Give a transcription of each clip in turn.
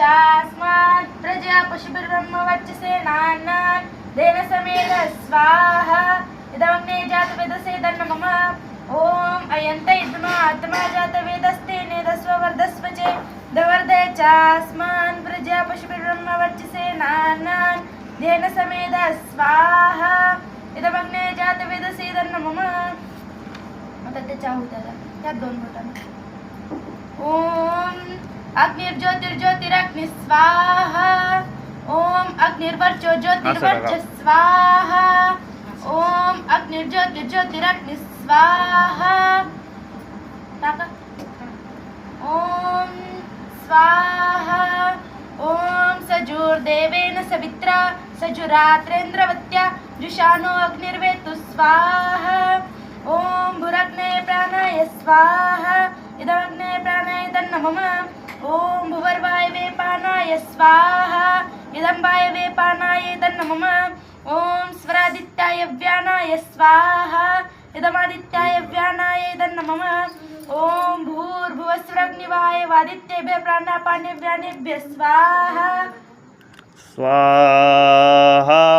चास्मात् प्रजया पशुभिर्ब्रह्म वर्चसेनान्नान् then समेत स्वाहा। इदमग्ने जातवेदसे दन्न मम ॐ अयन्त इद्मा आत्मा जातवेदस्ते नेदस्व वर्धस्व चे। दवर्धय चास्मान् प्रजया पशुभिर्ब्रह्म वर्चसेनान्नान् देन समेत स्वाहा। इदमग्ने जातवेदसे दन्न मम आता त्याच्या होत्या त्यात दोन बोटाने. ओम अग्निर्ज्योतिर्ज्योतिरग्नि स्वाहा ओम अग्निर्वर्चो ज्योतिर्वर्च स्वाहा ओम अग्निर्ज्योतिर्ज्योतिरग्नि स्वाहा। ओम स्वाहा ओम सजुर्देवेन सवित्रा। सजुरात्रेन्द्रवत्या जुषानो अग्निर्वेतु स्वाहा ओम भुरग्ने प्राणाय स्वाहा। भुवर्वायवे पानाय स्वाहा इदं वायवे पानाय तन्न मम ओम स्वरादित्याय व्यानाय स्वाहा इदमादित्याय व्यानाय तन्न मम ओम भूर्भुवस्वरग्निवाय वादित्येभ्य प्राणापानेभ्यानेभ्य स्वाहा स्वाहा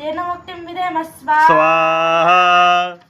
तेन मुक्तिं विधेम स्वाहा स्वाहा